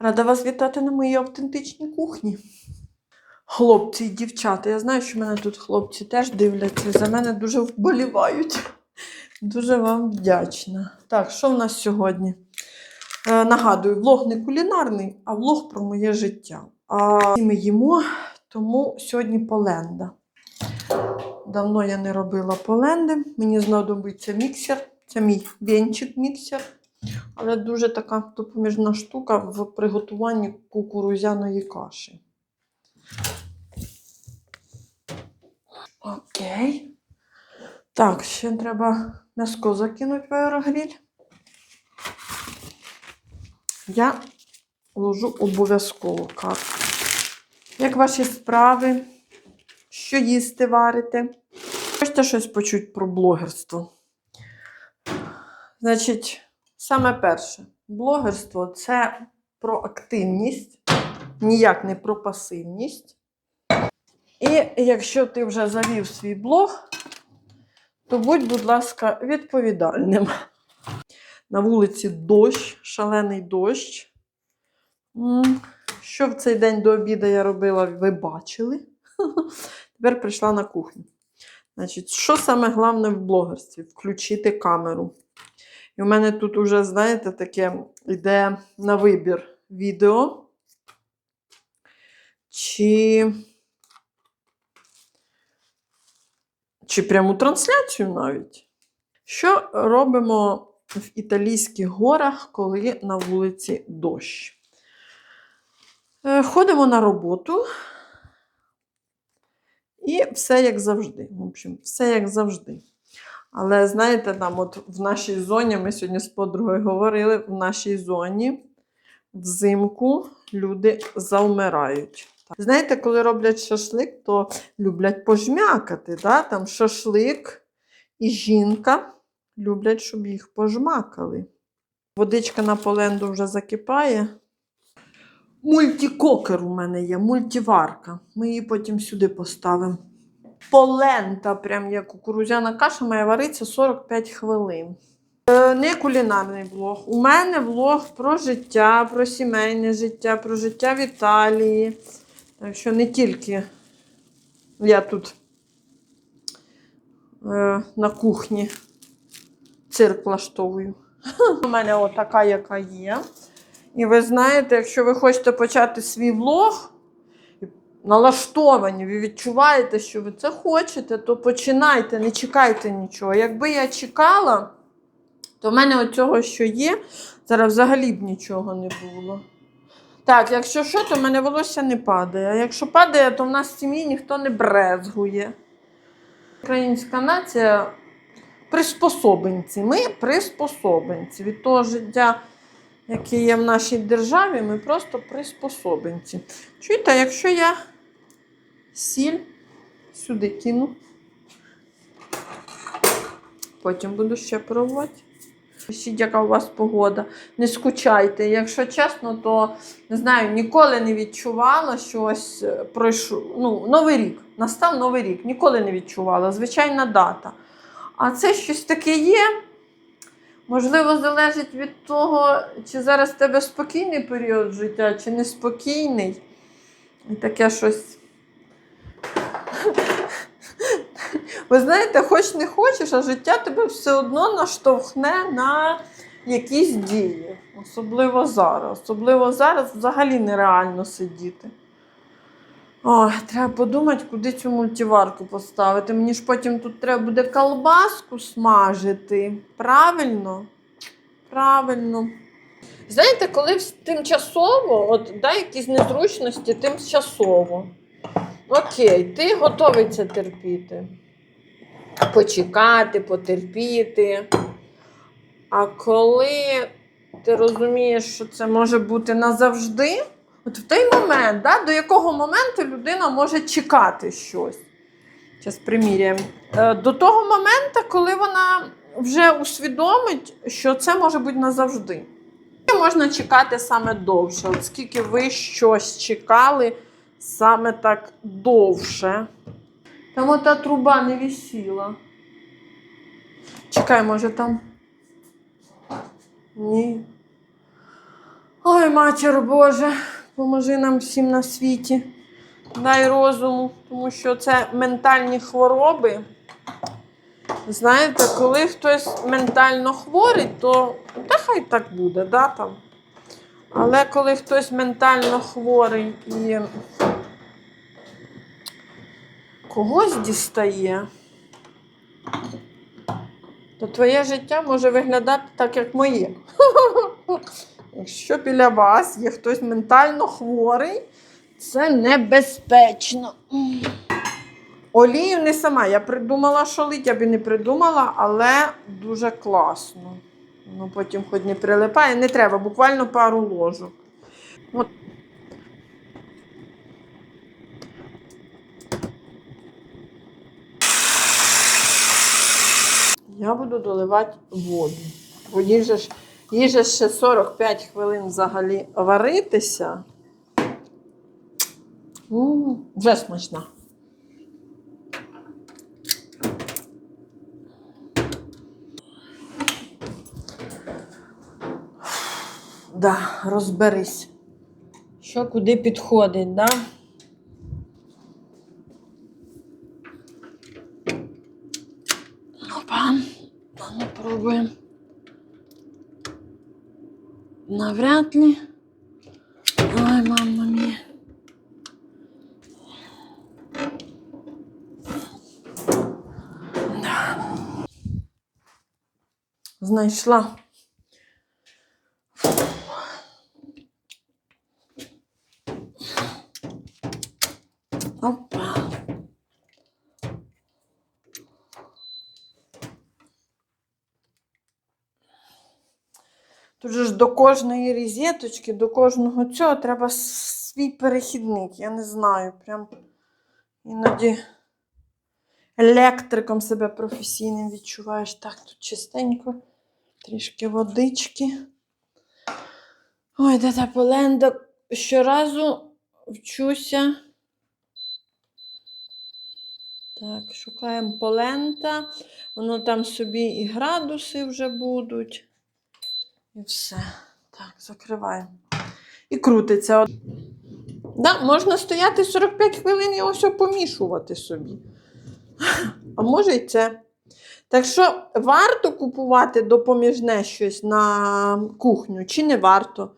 Рада вас вітати на моїй автентичній кухні. Хлопці і дівчата, я знаю, що мене тут хлопці теж дивляться, за мене дуже вболівають. Дуже вам вдячна. Так, що в нас сьогодні? Е, нагадую, влог не кулінарний, а влог про моє життя. А ми їмо, тому сьогодні поленда. Давно я не робила поленди. Мені знадобиться міксер. Це мій венчик міксер. Але дуже така допоміжна штука в приготуванні кукурузяної каші. Окей. Так, ще треба м'яско закинути в аерогріль. Я ложу обов'язково карту. Як ваші справи? Що їсти варите? Хочете щось почути про блогерство? Значить, саме перше, блогерство це про активність, ніяк не про пасивність. І якщо ти вже завів свій блог, то будь, будь ласка, відповідальним. На вулиці дощ, шалений дощ. Що в цей день до обіду я робила, ви бачили. Тепер прийшла на кухню. Значить, що саме головне в блогерстві? Включити камеру. І у мене тут уже, знаєте, таке йде на вибір відео. Чи, чи пряму трансляцію навіть. Що робимо в італійських горах, коли на вулиці дощ? Е, Ходимо на роботу. І все як завжди. В общем, все як завжди. Але знаєте, там от в нашій зоні, ми сьогодні з подругою говорили, в нашій зоні взимку люди завмирають. Знаєте, коли роблять шашлик, то люблять пожмякати. Да? Там шашлик і жінка люблять, щоб їх пожмакали. Водичка на поленду вже закипає. Мультикокер у мене є, мультиварка. Ми її потім сюди поставимо. Полента, прям як кукурузяна каша, має варитися 45 хвилин. Не кулінарний влог. У мене влог про життя, про сімейне життя, про життя в Італії. Так що не тільки я тут е, на кухні цирк влаштовую. У мене отака, яка є. І ви знаєте, якщо ви хочете почати свій влог, налаштовані, ви відчуваєте, що ви це хочете, то починайте, не чекайте нічого. Якби я чекала, то в мене оцього, що є, зараз взагалі б нічого не було. Так, якщо що, то в мене волосся не падає. А якщо падає, то в нас в сім'ї ніхто не брезгує. Українська нація приспособенці. Ми приспособенці. Від того життя, яке є в нашій державі, ми просто приспособенці. Чуєте, якщо я сіль сюди кину, потім буду ще пробувати. Пишіть, яка у вас погода. Не скучайте. Якщо чесно, то не знаю, ніколи не відчувала, що ось е, пройшов ну, Новий рік. Настав Новий рік. Ніколи не відчувала. Звичайна дата. А це щось таке є. Можливо, залежить від того, чи зараз в тебе спокійний період життя, чи неспокійний. І таке щось. Ви знаєте, хоч не хочеш, а життя тебе все одно наштовхне на якісь дії. Особливо зараз. Особливо зараз взагалі нереально сидіти. Ой, треба подумати, куди цю мультиварку поставити. Мені ж потім тут треба буде колбаску смажити. Правильно? Правильно. Знаєте, коли тимчасово, от дай якісь незручності, тимчасово. Окей, ти готовий це терпіти. Почекати, потерпіти. А коли ти розумієш, що це може бути назавжди, от в той момент, да, до якого моменту людина може чекати щось. Зараз приміряємо. Е, До того моменту, коли вона вже усвідомить, що це може бути назавжди. І Можна чекати саме довше. От скільки ви щось чекали саме так довше. Там ота труба не висіла. Чекай, може там. Ні. Ой, матір Боже, поможи нам всім на світі. Дай розуму, тому що це ментальні хвороби. Знаєте, коли хтось ментально хворий, то та хай так буде, да, там. Але коли хтось ментально хворий і когось дістає, то твоє життя може виглядати так, як моє. Якщо біля вас є хтось ментально хворий, це небезпечно. Олію не сама. Я придумала, що лить, я б не придумала, але дуже класно. Ну, потім хоч не прилипає, не треба, буквально пару ложок. От. Я буду доливати воду. Бо їй же ж, їй же ще 45 хвилин взагалі варитися. Вже смачна. Да, розберись. Що куди підходить, да? Пробуємо. Навряд ли. Ой, мама мія. Да. Знайшла. До кожної різеточки, до кожного цього треба свій перехідник. Я не знаю. Прям іноді електриком себе професійним відчуваєш. Так, тут чистенько, трішки водички. Ой, де та поленда. Щоразу вчуся. Так, шукаємо полента. Воно там собі і градуси вже будуть. І все. Так, закриваємо. І крутиться. Да, можна стояти 45 хвилин і ось помішувати собі. А може й це. Так що варто купувати допоміжне щось на кухню, чи не варто?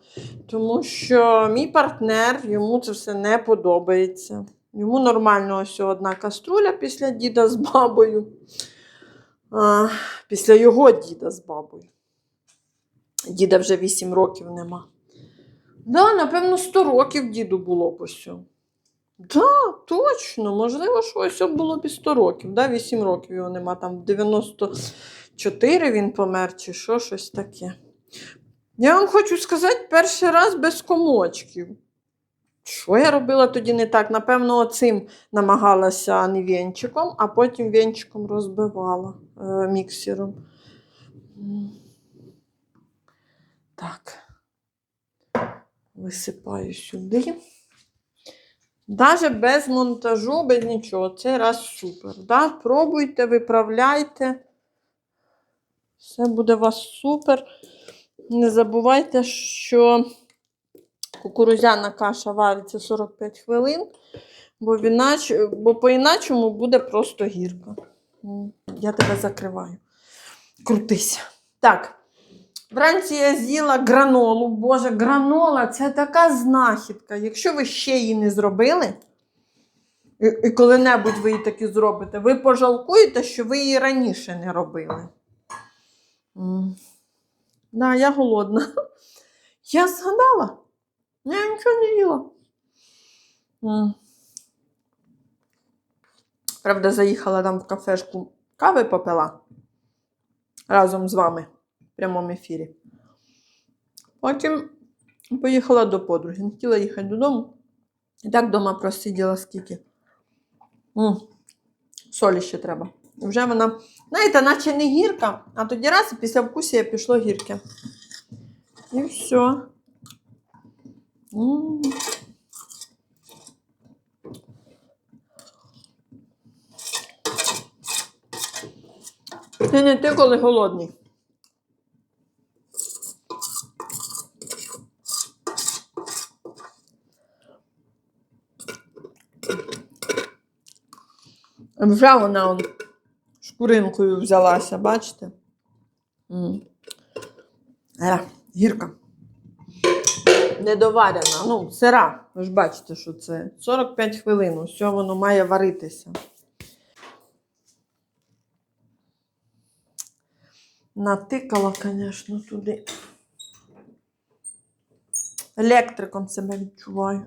Тому що мій партнер йому це все не подобається. Йому нормально ось одна каструля після діда з бабою. А, після його діда з бабою. Діда вже 8 років нема. Да, напевно, 100 років діду було б ось. Да, точно, можливо, що ось було б і 100 років. Да? 8 років його нема. Там в 94 він помер, чи що, щось таке. Я вам хочу сказати, перший раз без комочків. Що я робила тоді не так? Напевно, оцим намагалася не венчиком, а потім венчиком розбивала е, міксером. Так. Висипаю сюди. Даже без монтажу, без нічого. Цей раз супер. Да? Пробуйте, виправляйте. Все буде у вас супер. Не забувайте, що кукурудзяна каша вариться 45 хвилин, бо, інач... бо по-іначому буде просто гірка. Я тебе закриваю. Крутися. Так. Вранці я з'їла гранолу. Боже, гранола це така знахідка. Якщо ви ще її не зробили, і, і коли-небудь ви її таки зробите, ви пожалкуєте, що ви її раніше не робили. Так, да, я голодна. Я згадала. Я нічого не їла. Правда, заїхала там в кафешку кави попила разом з вами прямому ефірі. Потім поїхала до подруги. Не хотіла їхати додому. І так вдома просиділа скільки. М, Солі ще треба. Вже вона, знаєте, наче не гірка, а тоді раз після вкусія пішло гірке. І все. М. Ти не ти, коли голодний. Вже вона он, шкуринкою взялася, бачите? М. Е, гірка. Недоварена, ну, сира. Ви ж бачите, що це 45 хвилин. Все воно має варитися. Натикала, звісно, туди. Електриком себе відчуваю.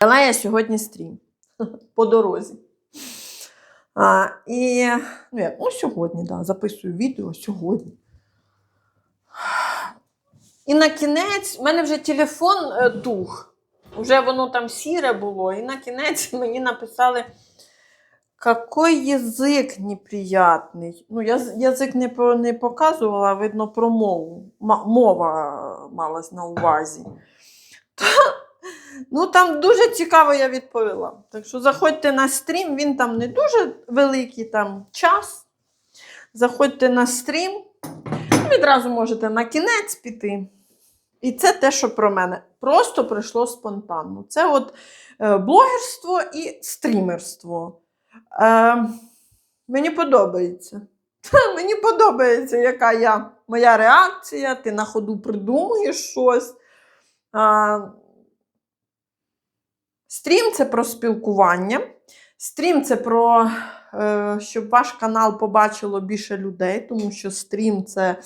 Але я сьогодні стрім по дорозі. А, і ну, як, ну, сьогодні, да, записую відео сьогодні. І на кінець, в мене вже телефон е, тух. Вже воно там сіре було. І на кінець мені написали, какой язик неприятний. Ну, я язик не, не показувала, видно, про мову. Ма- мова малась на увазі. Ну, там дуже цікаво я відповіла. Так що заходьте на стрім, він там не дуже великий там час. Заходьте на стрім, відразу можете на кінець піти. І це те, що про мене. Просто прийшло спонтанно. Це от е, блогерство і стрімерство. Е, мені подобається. Мені подобається, яка я, моя реакція, ти на ходу придумуєш щось. Стрім це про спілкування. Стрім це про, е, щоб ваш канал побачило більше людей, тому що стрім це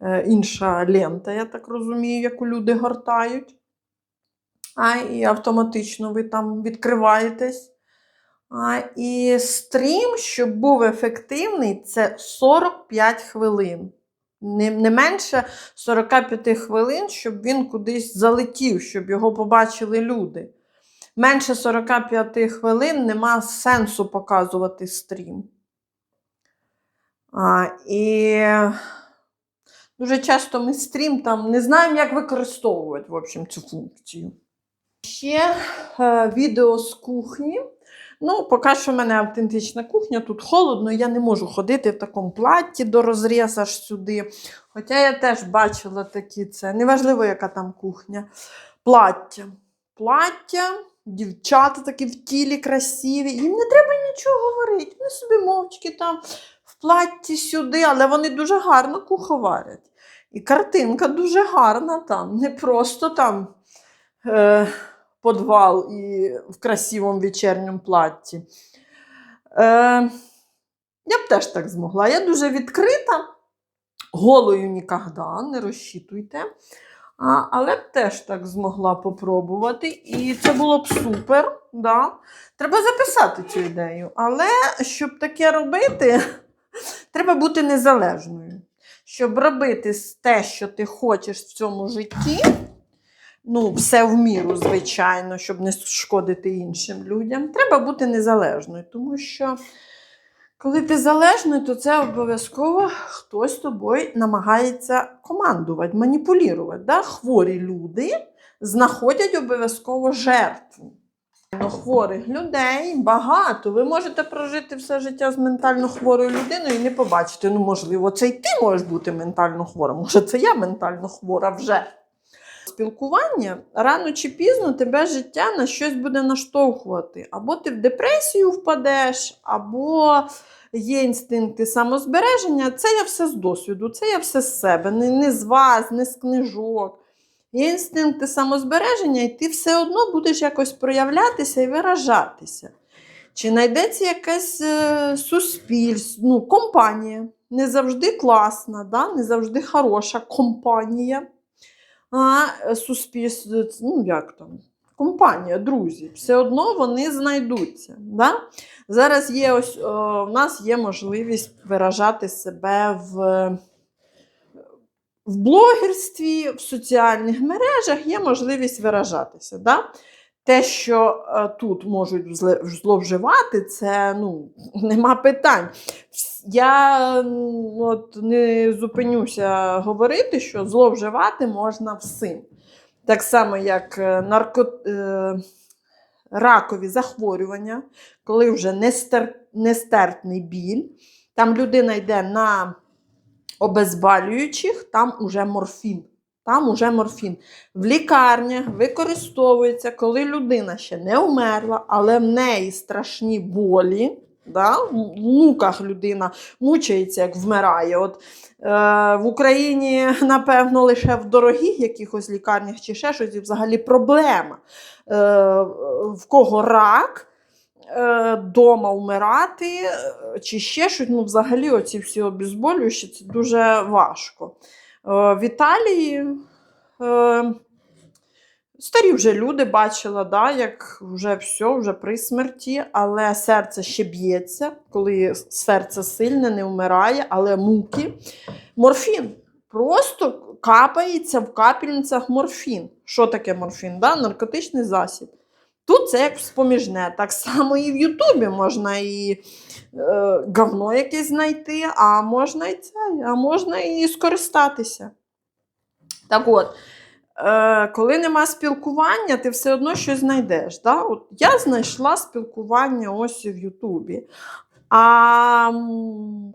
е, інша лента, я так розумію, яку люди гортають. А, і автоматично ви там відкриваєтесь. А, і стрім, щоб був ефективний, це 45 хвилин. Не, не менше 45 хвилин, щоб він кудись залетів, щоб його побачили люди. Менше 45 хвилин нема сенсу показувати стрім. А, і дуже часто ми стрім там не знаємо, як використовувати в общем, цю функцію. Ще е, відео з кухні. Ну, поки що в мене автентична кухня, тут холодно, я не можу ходити в такому платі до розрізу аж сюди. Хоча я теж бачила такі це, неважливо, яка там кухня. Плаття. Плаття, дівчата такі в тілі красиві, їм не треба нічого говорити. Вони собі мовчки там в платті сюди, але вони дуже гарно куховарять. І картинка дуже гарна там, не просто там е, подвал і в красивому вечірньому платті. Е, я б теж так змогла. Я дуже відкрита, голою ніколи, не розчитуйте. А, але б теж так змогла попробувати. І це було б супер. Да? Треба записати цю ідею. Але щоб таке робити, треба бути незалежною. Щоб робити те, що ти хочеш в цьому житті, ну, все в міру, звичайно, щоб не шкодити іншим людям, треба бути незалежною. Тому що, коли ти залежний, то це обов'язково хтось тобою намагається командувати, маніпулювати. Да? Хворі люди знаходять обов'язково жертву. Ментально Хворих людей багато. Ви можете прожити все життя з ментально хворою людиною і не побачити. Ну, можливо, це й ти можеш бути ментально хворим. Може, це я ментально хвора вже. Спілкування рано чи пізно тебе життя на щось буде наштовхувати. Або ти в депресію впадеш, або є інстинкти самозбереження. Це я все з досвіду, це я все з себе, не, не з вас, не з книжок. Є інстинкти самозбереження, і ти все одно будеш якось проявлятися і виражатися. Чи знайдеться якась е, суспільство, ну, компанія, не завжди класна, да? не завжди хороша компанія. А е, суспільство, ну як там, компанія, друзі, все одно вони знайдуться. Да? Зараз є ось, о, в нас є можливість виражати себе в, в блогерстві, в соціальних мережах є можливість виражатися. Да? Те, що е, тут можуть зловживати, це ну, нема питань. Я от, не зупинюся говорити, що зловживати можна всім. Так само, як е, нарко... е, ракові захворювання, коли вже нестер... нестерпний біль, там людина йде на обезболюючих, там уже морфін. Там уже морфін. В лікарнях використовується, коли людина ще не вмерла, але в неї страшні болі. Да? В муках людина мучається, як вмирає. От, е, в Україні, напевно, лише в дорогих якихось лікарнях чи ще щось, і взагалі проблема. Е, в кого рак, е, дома вмирати, е, чи ще щось, ну, взагалі, оці всі обезболюючі, це дуже важко. Е, в Італії. Старі вже люди бачила, да, як вже все, вже при смерті, але серце ще б'ється, коли серце сильне, не вмирає, але муки. Морфін. Просто капається в капельницях морфін. Що таке морфін? Да? Наркотичний засіб. Тут це як споміжне. Так само і в Ютубі можна і е, говно якесь знайти, а можна і це, а можна і скористатися. Так от. Е, коли нема спілкування, ти все одно щось знайдеш. Да? От я знайшла спілкування ось в Ютубі. А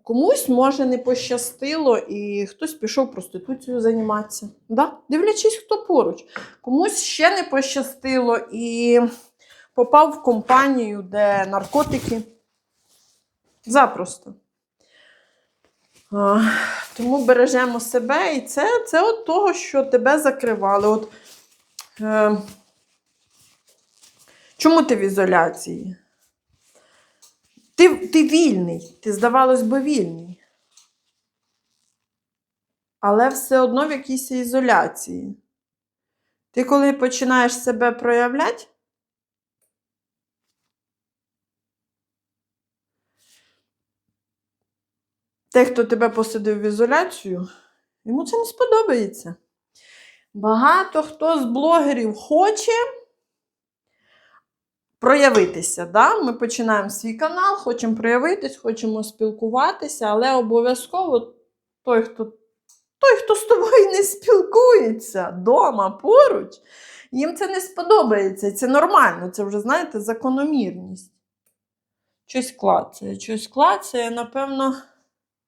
комусь може не пощастило, і хтось пішов проституцією займатися. Да? Дивлячись, хто поруч. Комусь ще не пощастило і попав в компанію, де наркотики. Запросто. Тому бережемо себе, і це, це от того, що тебе закривали. От, е, чому ти в ізоляції? Ти, ти вільний, ти, здавалось би, вільний. Але все одно в якійсь ізоляції. Ти, коли починаєш себе проявляти, той, хто тебе посадив в ізоляцію, йому це не сподобається. Багато хто з блогерів хоче проявитися. Да? Ми починаємо свій канал, хочемо проявитись, хочемо спілкуватися, але обов'язково той, хто той, хто з тобою не спілкується вдома поруч, їм це не сподобається. Це нормально, це вже, знаєте, закономірність. Щось клацає, щось клацає, напевно,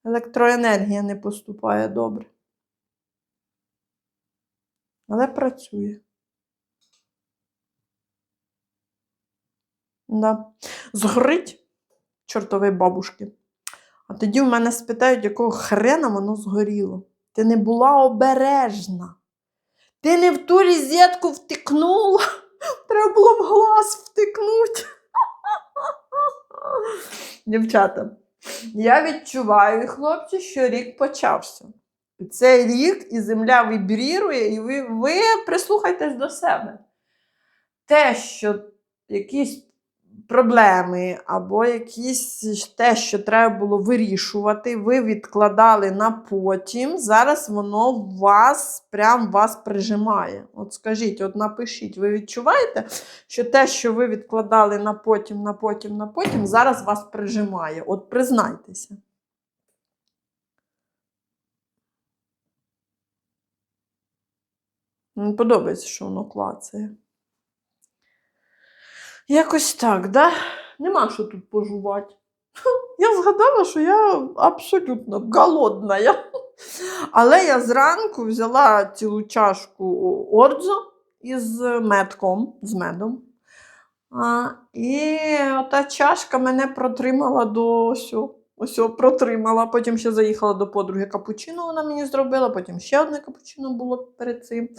електроенергія не поступає добре. Але працює. Да. Згорить чортової бабушки. А тоді в мене спитають, якого хрена воно згоріло. Ти не була обережна. Ти не в ту розетку втикнула. Треба було в глаз втикнути. Дівчата, я відчуваю, хлопці, що рік почався. І Цей рік і земля вібрірує, і ви, ви прислухайтесь до себе. Те, що якісь проблеми або якісь те, що треба було вирішувати, ви відкладали на потім. Зараз воно вас прям вас прижимає. От скажіть, от напишіть, ви відчуваєте, що те, що ви відкладали на потім, на потім, на потім, зараз вас прижимає. От признайтеся. Мені подобається, що воно клацає. Якось так, да? Нема що тут пожувати. Я згадала, що я абсолютно голодна. Але я зранку взяла цілу чашку ордзо із медком, з медом. А, і та чашка мене протримала до ось, ось протримала. Потім ще заїхала до подруги капучино, вона мені зробила, потім ще одне капучино було перед цим.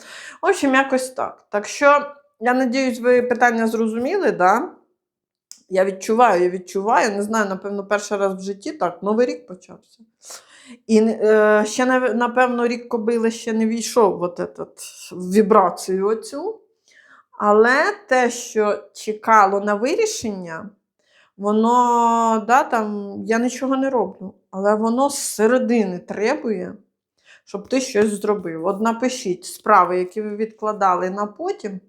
В общем, якось так. Так що. Я надіюсь, ви питання зрозуміли, да? Я відчуваю, я відчуваю, не знаю, напевно, перший раз в житті так, Новий рік почався. І е, ще, напевно, рік кобили ще не війшов в от этот, вібрацію оцю. Але те, що чекало на вирішення, воно, да, там, я нічого не роблю, але воно з середини требує, щоб ти щось зробив. От напишіть справи, які ви відкладали на потім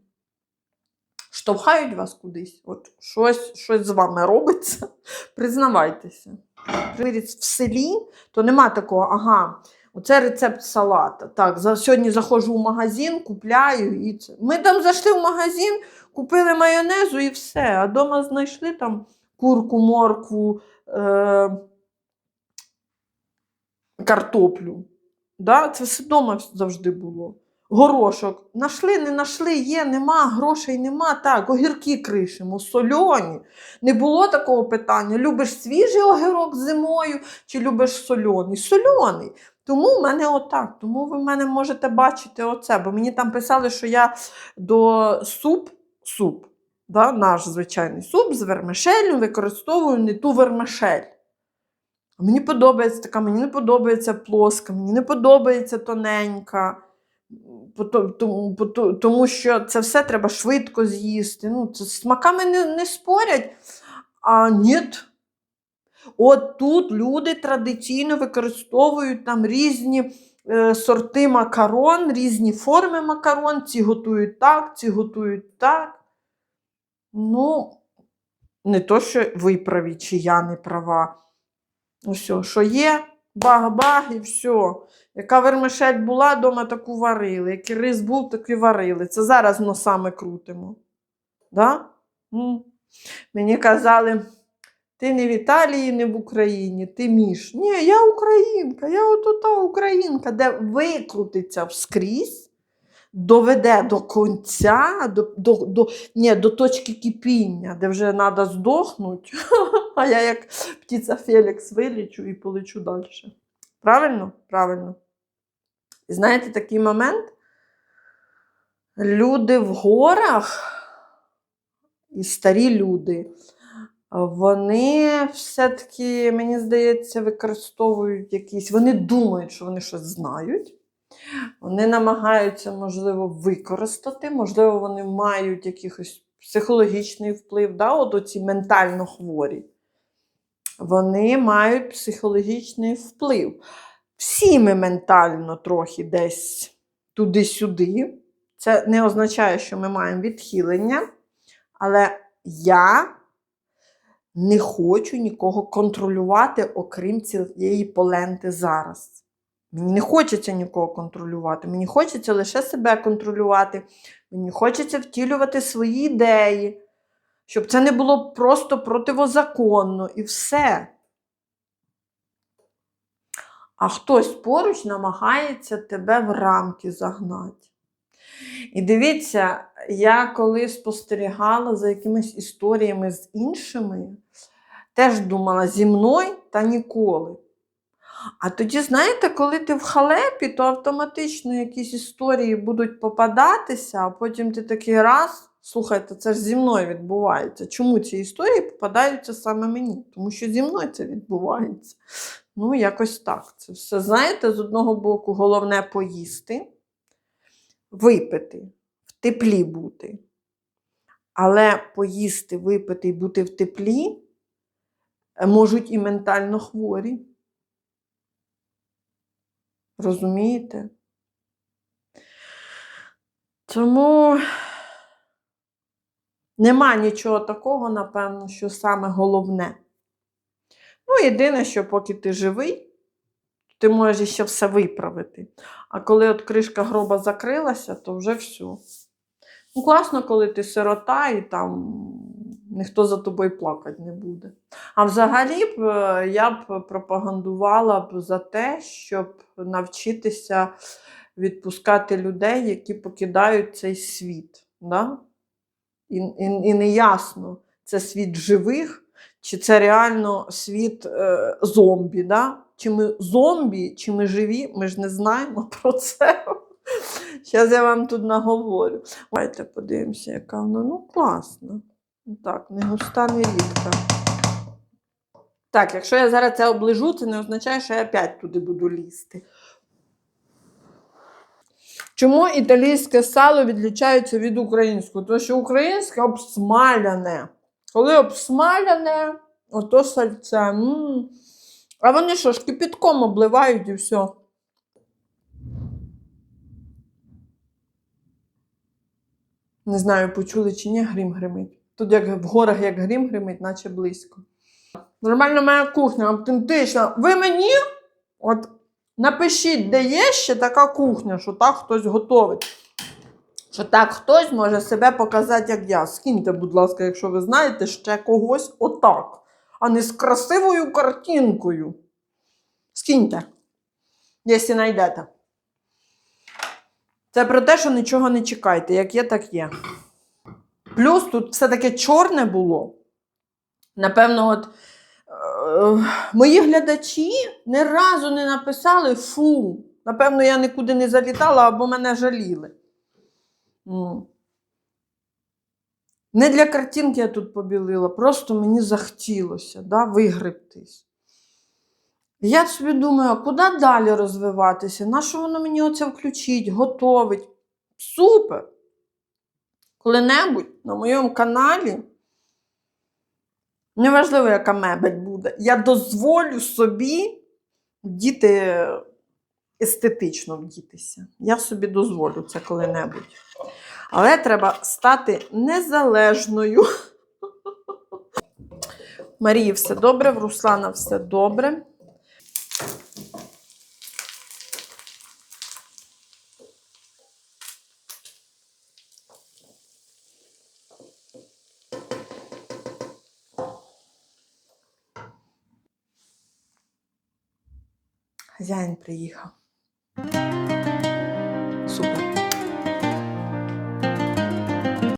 штовхають вас кудись, от щось щось з вами робиться, признавайтеся. В селі, то нема такого, ага, оце рецепт салата. Так, за, сьогодні заходжу в магазин, купляю і це. Ми там зайшли в магазин, купили майонезу і все. А вдома знайшли там курку, моркву, е- картоплю. Да? Це все вдома завжди було. Горошок. Нашли, не нашли, є, нема, грошей нема. Так, огірки кришимо, сольоні. Не було такого питання: любиш свіжий огірок зимою чи любиш сольоний? Сольоний. Тому в мене отак. Тому ви в мене можете бачити оце. Бо мені там писали, що я до суп, суп, да, наш звичайний суп з вермишелью використовую не ту вермишель. Мені подобається така, мені не подобається плоска, мені не подобається тоненька. Тому, що це все треба швидко з'їсти. Ну, це смаками не, не спорять. А ні. От тут люди традиційно використовують там різні е, сорти макарон, різні форми макарон. Ці готують так, ці готують так. Ну, не то, що ви праві, чи я не права. Ось, о, що є, баг-баг і все. Яка вермишель була, дома таку варили. Який рис був, так і варили. Це зараз носами крутимо. Да? М. Мені казали, ти не в Італії, не в Україні, ти між. Ні, я українка, я от українка, де викрутиться вскрізь, доведе до кінця, до, до, до, ні, до точки кипіння, де вже треба здохнути. А я як птиця Фелікс вилічу і полечу далі. Правильно? Правильно. І знаєте такий момент? Люди в горах і старі люди, вони все-таки, мені здається, використовують якісь. Вони думають, що вони щось знають. Вони намагаються, можливо, використати, можливо, вони мають якийсь психологічний вплив, да, от оці ментально хворі. Вони мають психологічний вплив. Всі ми ментально трохи десь туди-сюди. Це не означає, що ми маємо відхилення, але я не хочу нікого контролювати, окрім цієї поленти зараз. Мені не хочеться нікого контролювати. Мені хочеться лише себе контролювати. Мені хочеться втілювати свої ідеї, щоб це не було просто противозаконно і все. А хтось поруч намагається тебе в рамки загнати. І дивіться, я коли спостерігала за якимись історіями з іншими, теж думала зі мною та ніколи. А тоді, знаєте, коли ти в халепі, то автоматично якісь історії будуть попадатися, а потім ти такий раз, слухайте, це ж зі мною відбувається. Чому ці історії попадаються саме мені? Тому що зі мною це відбувається. Ну, якось так. Це все, знаєте, з одного боку, головне поїсти, випити, в теплі бути. Але поїсти, випити і бути в теплі е, можуть і ментально хворі. Розумієте? Тому нема нічого такого, напевно, що саме головне. Ну, єдине, що поки ти живий, ти можеш ще все виправити. А коли от кришка гроба закрилася, то вже все. Ну, класно, коли ти сирота і там ніхто за тобою плакати не буде. А взагалі б е, я б пропагандувала б за те, щоб навчитися відпускати людей, які покидають цей світ. Да? І, і, і не ясно, це світ живих, чи це реально світ е, зомбі. Да? Чи ми зомбі, чи ми живі, ми ж не знаємо про це. Зараз я вам тут наговорю. Давайте подивимося, яка вона. Ну, класна. Так, не густа, не рідка. Так, якщо я зараз це оближу, це не означає, що я опять туди буду лізти. Чому італійське сало відлічається від українського? Тому що українське обсмаляне. Коли обсмаляне, ото сальце. А вони що ж кипітком обливають і все. Не знаю, почули чи ні, грім гримить. Тут як в горах як грім гримить, наче близько. Нормальна моя кухня, автентична. Ви мені от напишіть, де є ще така кухня, що так хтось готовить. Що так хтось може себе показати, як я. Скиньте, будь ласка, якщо ви знаєте ще когось отак, а не з красивою картинкою. Скиньте, якщо знайдете. Це про те, що нічого не чекайте, як є, так є. Плюс тут все таке чорне було. Напевно, от е, мої глядачі ні разу не написали фу. Напевно, я нікуди не залітала або мене жаліли. М. Не для картинки я тут побілила, просто мені захотілося да, вигребтись. Я собі думаю, куди далі розвиватися? На що воно мені оце включить, готовить? Супер! Коли-небудь на моєму каналі, неважливо, яка мебель буде, я дозволю собі діти естетично вдітися. Я собі дозволю це коли-небудь. Але треба стати незалежною. Марії все добре, в Руслана все добре. Хазяїн приїхав.